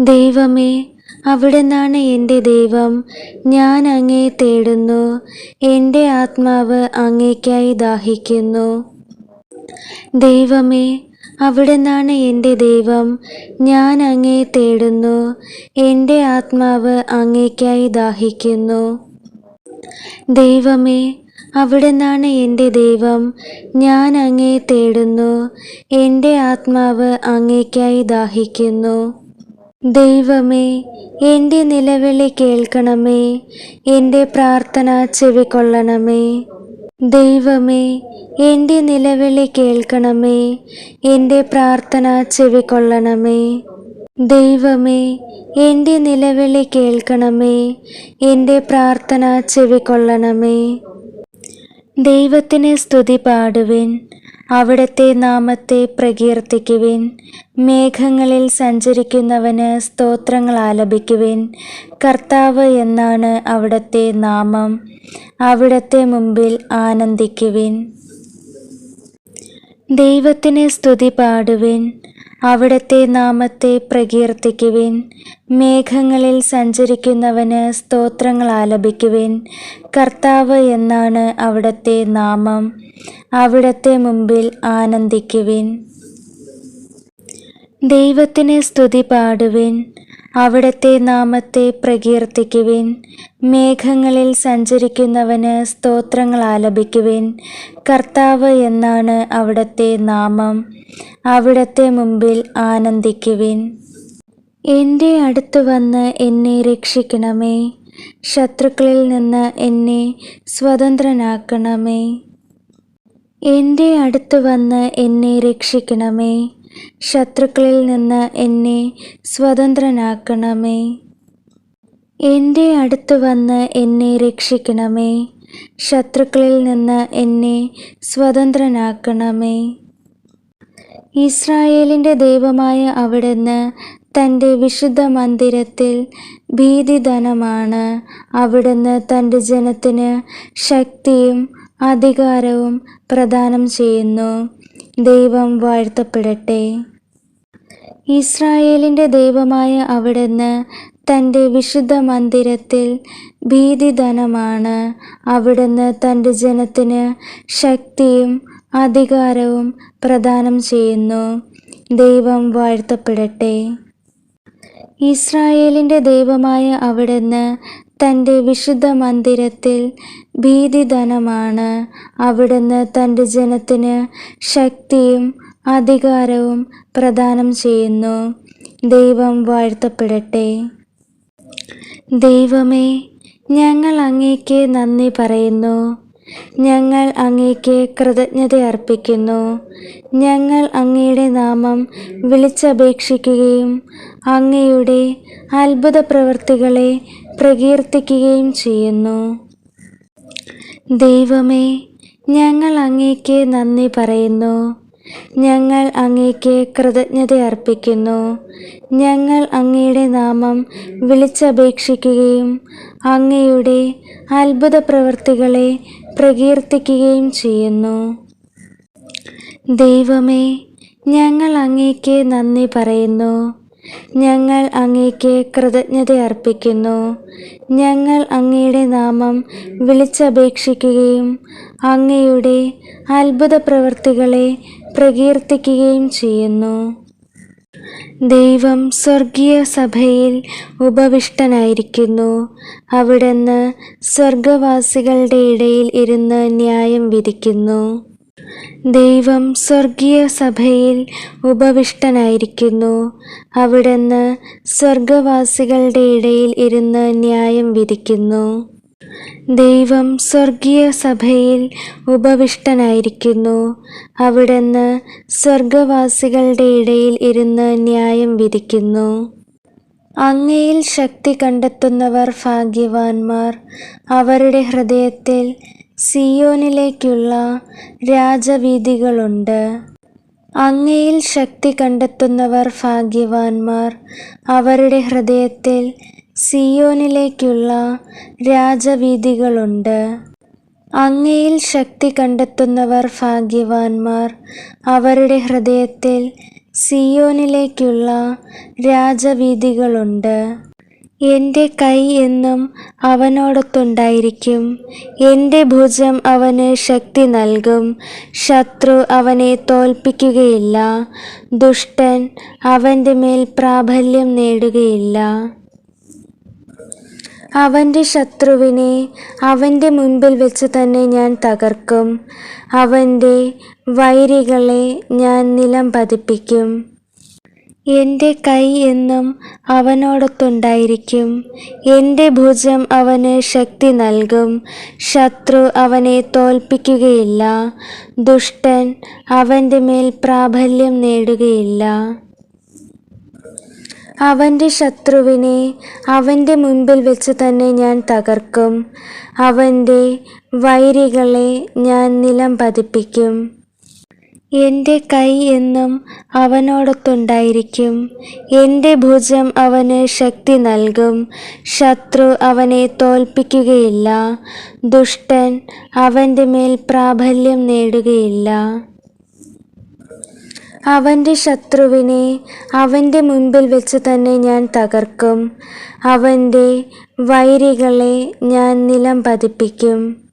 ദൈവമേ അവിടുന്നാണ് എന്റെ ദൈവം. ഞാൻ അങ്ങേ തേടുന്നു. എന്റെ ആത്മാവ് അങ്ങേക്കായി ദാഹിക്കുന്നു. ദൈവമേ അവിടുന്നാണ് എന്റെ ദൈവം. ഞാൻ അങ്ങേ തേടുന്നു. എന്റെ ആത്മാവ് അങ്ങേക്കായി ദാഹിക്കുന്നു. ദൈവമേ അവിടുന്നാണ് എന്റെ ദൈവം. ഞാൻ അങ്ങേ തേടുന്നു. എന്റെ ആത്മാവ് അങ്ങേക്കായി ദാഹിക്കുന്നു. ദൈവമേ എന്റെ നിലവിളി കേൾക്കണമേ എന്റെ പ്രാർത്ഥന ചെവിക്കൊള്ളണമേ ദൈവമേ എന്റെ നിലവിളി കേൾക്കണമേ എന്റെ പ്രാർത്ഥന ചെവിക്കൊള്ളണമേ ദൈവമേ എന്റെ നിലവിളി കേൾക്കണമേ എന്റെ പ്രാർത്ഥന ചെവിക്കൊള്ളണമേ ദൈവത്തിന് സ്തുതി പാടുവിൻ. അവിടുത്തെ നാമത്തെ പ്രകീർത്തിക്കുവിൻ. മേഘങ്ങളിൽ സഞ്ചരിക്കുന്നവന് സ്തോത്രങ്ങൾ ആലപിക്കുവിൻ. കർത്താവ് എന്നാണ് അവിടുത്തെ നാമം. അവിടുത്തെ മുമ്പിൽ ആനന്ദിക്കുവിൻ. ദൈവത്തിന് സ്തുതി പാടുവിൻ. അവിടുത്തെ നാമത്തെ പ്രകീർത്തിക്കുവിൻ. മേഘങ്ങളിൽ സഞ്ചരിക്കുന്നവന് സ്തോത്രങ്ങൾ ആലപിക്കുവിൻ. കർത്താവ് എന്നാണ് അവിടത്തെ നാമം. അവിടത്തെ മുമ്പിൽ ആനന്ദിക്കുവിൻ. ദൈവത്തിന് സ്തുതി പാടുവിൻ. അവിടുത്തെ നാമത്തെ പ്രകീർത്തിക്കുവിൻ. മേഘങ്ങളിൽ സഞ്ചരിക്കുന്നവന് സ്തോത്രങ്ങൾ ആലപിക്കുവിൻ. കർത്താവ് എന്നാണ് അവിടത്തെ നാമം. അവിടത്തെ മുമ്പിൽ ആനന്ദിക്കുവിൻ. എന്റെ അടുത്ത് വന്ന് എന്നെ രക്ഷിക്കണമേ. ശത്രുക്കളിൽ നിന്ന് എന്നെ സ്വതന്ത്രനാക്കണമേ. എന്റെ അടുത്ത് വന്ന് എന്നെ രക്ഷിക്കണമേ. ശത്രുക്കളിൽ നിന്ന് എന്നെ സ്വതന്ത്രനാക്കണമേ. എന്റെ അടുത്ത് വന്ന് എന്നെ രക്ഷിക്കണമേ. ശത്രുക്കളിൽ നിന്ന് എന്നെ സ്വതന്ത്രനാക്കണമേ. ഇസ്രായേലിന്റെ ദൈവമായ അവിടുന്ന് തന്റെ വിശുദ്ധ മന്ദിരത്തിൽ ഭീതിധനമാണ്. അവിടുന്ന് തന്റെ ജനത്തിന് ശക്തിയും അധികാരവും പ്രദാനം ചെയ്യുന്നു. ദൈവം വാഴ്ത്തപ്പെടട്ടെ. ഇസ്രായേലിന്റെ ദൈവമായ അവിടുന്ന് തന്റെ വിശുദ്ധ മന്ദിരത്തിൽ ഭീതിധനമാണ്. അവിടുന്ന് തന്റെ ജനത്തിന് ശക്തിയും അധികാരവും പ്രദാനം ചെയ്യുന്നു. ദൈവം വാഴ്ത്തപ്പെടട്ടെ. ഇസ്രായേലിന്റെ ദൈവമായ അവിടുന്ന് തന്റെ വിശുദ്ധ മന്ദിരത്തിൽ ഭീതിധനമാണ്. അവിടുന്ന് തന്റെ ജനത്തിന് ശക്തിയും അധികാരവും പ്രദാനം ചെയ്യുന്നു. ദൈവം വാഴ്ത്തപ്പെടട്ടെ. ദൈവമേ ഞങ്ങൾ അങ്ങേക്ക് നന്ദി പറയുന്നു. ഞങ്ങൾ അങ്ങേക്ക് കൃതജ്ഞത അർപ്പിക്കുന്നു. ഞങ്ങൾ അങ്ങയുടെ നാമം വിളിച്ചപേക്ഷിക്കുകയും അങ്ങയുടെ അത്ഭുത പ്രവൃത്തികളെ പ്രകീർത്തിക്കുകയും ചെയ്യുന്നു. ദൈവമേ ഞങ്ങൾ അങ്ങേക്ക് നന്ദി പറയുന്നു. ഞങ്ങൾ അങ്ങേക്ക് കൃതജ്ഞത അർപ്പിക്കുന്നു. ഞങ്ങൾ അങ്ങയുടെ നാമം വിളിച്ചപേക്ഷിക്കുകയും അങ്ങയുടെ അത്ഭുത പ്രവൃത്തികളെ പ്രകീർത്തിക്കുകയും ചെയ്യുന്നു. ദൈവമേ ഞങ്ങൾ അങ്ങേക്ക് നന്ദി പറയുന്നു. ഞങ്ങൾ അങ്ങേക്ക് കൃതജ്ഞത അർപ്പിക്കുന്നു ഞങ്ങൾ അങ്ങയുടെ നാമം വിളിച്ചപേക്ഷിക്കുകയും അങ്ങയുടെ അത്ഭുത പ്രവൃത്തികളെ പ്രകീർത്തിക്കുകയും ചെയ്യുന്നു. ദൈവം സ്വർഗീയ സഭയിൽ ഉപവിഷ്ടനായിരിക്കുന്നു. അവിടുന്ന് സ്വർഗവാസികളുടെ ഇടയിൽ ഇരുന്ന് ന്യായം വിധിക്കുന്നു. ദൈവം സ്വർഗീയ സഭയിൽ ഉപവിഷ്ടനായിരിക്കുന്നു. അവിടുന്ന് സ്വർഗവാസികളുടെ ഇടയിൽ ഇരുന്ന് ന്യായം വിധിക്കുന്നു. ദൈവം സ്വർഗീയ സഭയിൽ ഉപവിഷ്ടനായിരിക്കുന്നു. അവിടുന്ന് സ്വർഗവാസികളുടെ ഇടയിൽ ഇരുന്ന് ന്യായം വിധിക്കുന്നു. അങ്ങയിൽ ശക്തി കണ്ടെത്തുന്നവർ ഭാഗ്യവാന്മാർ. അവരുടെ ഹൃദയത്തിൽ സിയോനിലേക്കുള്ള രാജവീതികളുണ്ട് അങ്ങയിൽ ശക്തി കണ്ടെത്തുന്നവർ ഭാഗ്യവാന്മാർ. അവരുടെ ഹൃദയത്തിൽ സിയോനിലേക്കുള്ള രാജവീതികളുണ്ട് അങ്ങയിൽ ശക്തി കണ്ടെത്തുന്നവർ ഭാഗ്യവാന്മാർ. അവരുടെ ഹൃദയത്തിൽ സിയോനിലേക്കുള്ള രാജവീഥികളുണ്ട്. എന്റെ കൈ എന്നും അവനോടൊത്തുണ്ടായിരിക്കും. എന്റെ ഭുജം അവന് ശക്തി നൽകും. ശത്രു അവനെ തോൽപ്പിക്കുകയില്ല. ദുഷ്ടൻ അവന്റെ മേൽ പ്രാബല്യം നേടുകയില്ല. അവന്റെ ശത്രുവിനെ അവന്റെ മുൻപിൽ വെച്ച് തന്നെ ഞാൻ തകർക്കും. അവന്റെ വൈരികളെ ഞാൻ നിലം പതിപ്പിക്കും. എന്റെ കൈ എന്നും അവനോടൊത്തുണ്ടായിരിക്കും. എന്റെ ഭുജം അവന് ശക്തി നൽകും. ശത്രു അവനെ തോൽപ്പിക്കുകയില്ല. ദുഷ്ടൻ അവന്റെ മേൽ പ്രാബല്യം നേടുകയില്ല. അവന്റെ ശത്രുവിനെ അവന്റെ മുൻപിൽ വെച്ച് തന്നെ ഞാൻ തകർക്കും. അവന്റെ വൈരികളെ ഞാൻ നിലം പതിപ്പിക്കും. എന്റെ കൈ എന്നും അവനോടൊത്തുണ്ടായിരിക്കും. എന്റെ ഭുജം അവന് ശക്തി നൽകും. ശത്രു അവനെ തോൽപ്പിക്കുകയില്ല. ദുഷ്ടൻ അവന്റെ മേൽ പ്രാബല്യം നേടുകയില്ല. അവന്റെ ശത്രുവിനെ അവന്റെ മുൻപിൽ വെച്ച് തന്നെ ഞാൻ തകർക്കും. അവന്റെ വൈരികളെ ഞാൻ നിലം പതിപ്പിക്കും.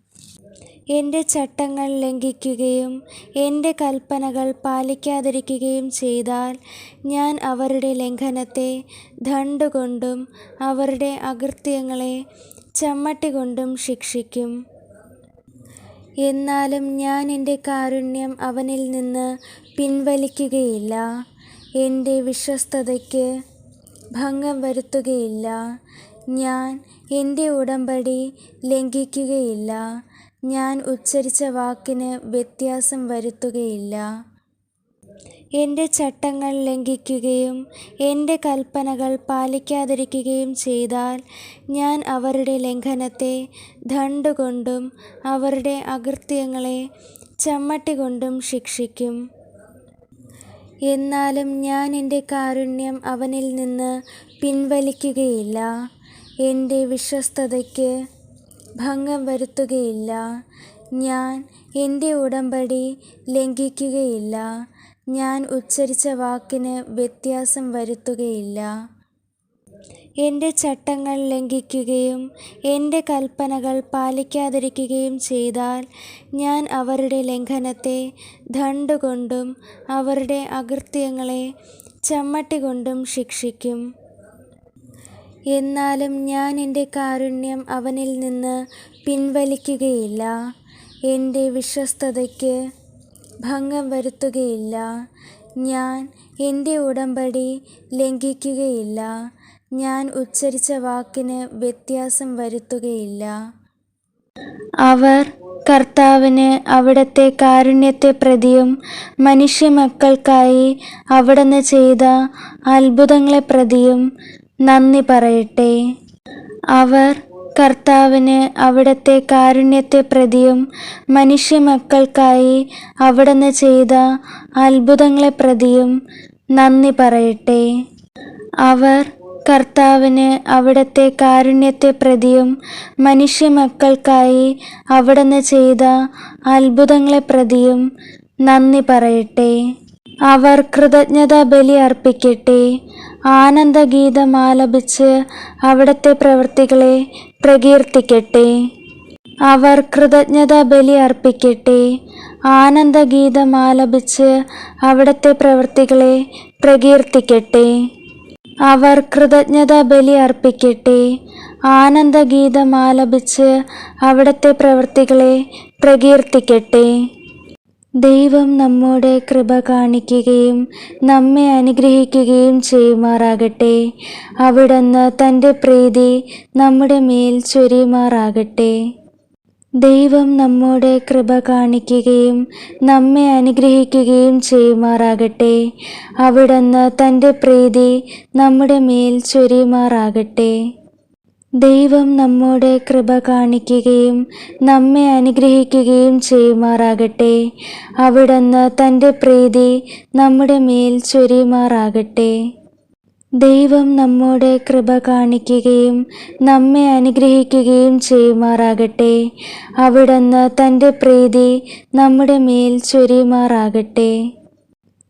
എന്റെ ചട്ടങ്ങൾ ലംഘിക്കുകയും എന്റെ കൽപ്പനകൾ പാലിക്കാതിരിക്കുകയും ചെയ്താൽ ഞാൻ അവരുടെ ലംഘനത്തെ ദണ്ഡുകൊണ്ടും അവരുടെ അകൃത്യങ്ങളെ ചമ്മട്ടി കൊണ്ടും ശിക്ഷിക്കും. എന്നാലും ഞാൻ എന്റെ കാരുണ്യം അവനിൽ നിന്ന് പിൻവലിക്കുകയില്ല. എന്റെ വിശ്വസ്തതയ്ക്ക് ഭംഗം വരുത്തുകയില്ല. ഞാൻ എന്റെ ഉടമ്പടി ലംഘിക്കുകയില്ല. ഞാൻ ഉച്ചരിച്ച വാക്കിന് വ്യത്യാസം വരുത്തുകയില്ല. എന്റെ ചട്ടങ്ങൾ ലംഘിക്കുകയും എന്റെ കൽപ്പനകൾ പാലിക്കാതിരിക്കുകയും ചെയ്താൽ ഞാൻ അവരുടെ ലംഘനത്തെ ദണ്ഡുകൊണ്ടും അവരുടെ അകൃത്യങ്ങളെ ചമ്മട്ടി കൊണ്ടും ശിക്ഷിക്കും. എന്നാലും ഞാൻ എന്റെ കാരുണ്യം അവനിൽ നിന്ന് പിൻവലിക്കുകയില്ല. എന്റെ വിശ്വസ്തതയ്ക്ക് ഭംഗം വരുത്തുകയില്ല. ഞാൻ എന്റെ ഉടമ്പടി ലംഘിക്കുകയില്ല. ഞാൻ ഉച്ചരിച്ച വാക്കിന് വ്യത്യാസം വരുത്തുകയില്ല. എന്റെ ചട്ടങ്ങൾ ലംഘിക്കുകയും എന്റെ കൽപ്പനകൾ പാലിക്കാതിരിക്കുകയും ചെയ്താൽ ഞാൻ അവരുടെ ലംഘനത്തെ ദണ്ഡുകൊണ്ടും അവരുടെ അകൃത്യങ്ങളെ ചമ്മട്ടി കൊണ്ടും ശിക്ഷിക്കും. എന്നാലും ഞാൻ എന്റെ കാരുണ്യം അവനിൽ നിന്ന് പിൻവലിക്കുകയില്ല. എന്റെ വിശ്വസ്തതയ്ക്ക് ഭംഗം വരുത്തുകയില്ല. ഞാൻ എന്റെ ഉടമ്പടി ലംഘിക്കുകയില്ല. ഞാൻ ഉച്ചരിച്ച വാക്കിന് വ്യത്യാസം വരുത്തുകയില്ല. അവർ കർത്താവിന് അവിടുത്തെ കാരുണ്യത്തെ പ്രതിയും മനുഷ്യമക്കൾക്കായി അവിടുന്ന് ചെയ്ത അത്ഭുതങ്ങളെ പ്രതിയും നന്ദി പറയട്ടെ. അവർ കർത്താവിന് അവിടുത്തെ കാരുണ്യത്തെ പ്രതിയും മനുഷ്യമക്കൾക്കായി അവിടുന്ന് ചെയ്ത അത്ഭുതങ്ങളെ പ്രതിയും നന്ദി പറയട്ടെ. അവർ കർത്താവിന് അവിടുത്തെ കാരുണ്യത്തെ പ്രതിയും മനുഷ്യമക്കൾക്കായി അവിടുന്ന് ചെയ്ത അത്ഭുതങ്ങളെ പ്രതിയും നന്ദി പറയട്ടെ. അവർ കൃതജ്ഞതാ ബലി അർപ്പിക്കട്ടെ. ആനന്ദഗീതം ആലപിച്ച് അവിടുത്തെ പ്രവൃത്തികളെ പ്രകീർത്തിക്കട്ടെ. അവർ കൃതജ്ഞത ബലി അർപ്പിക്കട്ടെ. ആനന്ദഗീതം ആലപിച്ച് അവിടുത്തെ പ്രവൃത്തികളെ പ്രകീർത്തിക്കട്ടെ. അവർ കൃതജ്ഞത ബലി അർപ്പിക്കട്ടെ. ആനന്ദഗീതം ആലപിച്ച് അവിടുത്തെ പ്രവൃത്തികളെ പ്രകീർത്തിക്കട്ടെ. ദൈവം നമ്മോട് കൃപ കാണിക്കുകയും നമ്മെ അനുഗ്രഹിക്കുകയും ചെയ്യുമാറാകട്ടെ. അവിടുന്ന് തന്റെ പ്രീതി നമ്മുടെ മേൽ ചൊരിയുമാറാകട്ടെ. ദൈവം നമ്മോട് കൃപ കാണിക്കുകയും നമ്മെ അനുഗ്രഹിക്കുകയും ചെയ്യുമാറാകട്ടെ. അവിടുന്ന് തന്റെ പ്രീതി നമ്മുടെ മേൽ ചൊരിയുമാറാകട്ടെ. ദൈവം നമ്മോട് കൃപ കാണിക്കുകയും നമ്മെ അനുഗ്രഹിക്കുകയും ചെയ്യുമാറാകട്ടെ. അവിടുന്ന് തന്റെ പ്രീതി നമ്മുടെ മേൽ ചൊരിയുമാറാകട്ടെ. ദൈവം നമ്മോട് കൃപ കാണിക്കുകയും നമ്മെ അനുഗ്രഹിക്കുകയും ചെയ്യുമാറാകട്ടെ. അവിടുന്ന് തന്റെ പ്രീതി നമ്മുടെ മേൽ ചൊരിയുമാറാകട്ടെ.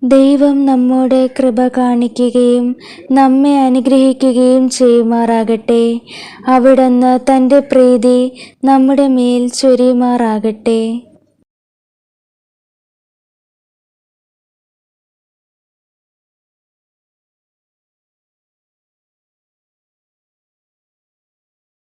ദൈവം നമ്മോട് കൃപ കാണിക്കുകയും നമ്മെ അനുഗ്രഹിക്കുകയും ചെയ്യുമാറാകട്ടെ. അവിടുന്ന് തന്റെ പ്രീതി നമ്മുടെ മേൽ ചൊരിയുമാറാകട്ടെ.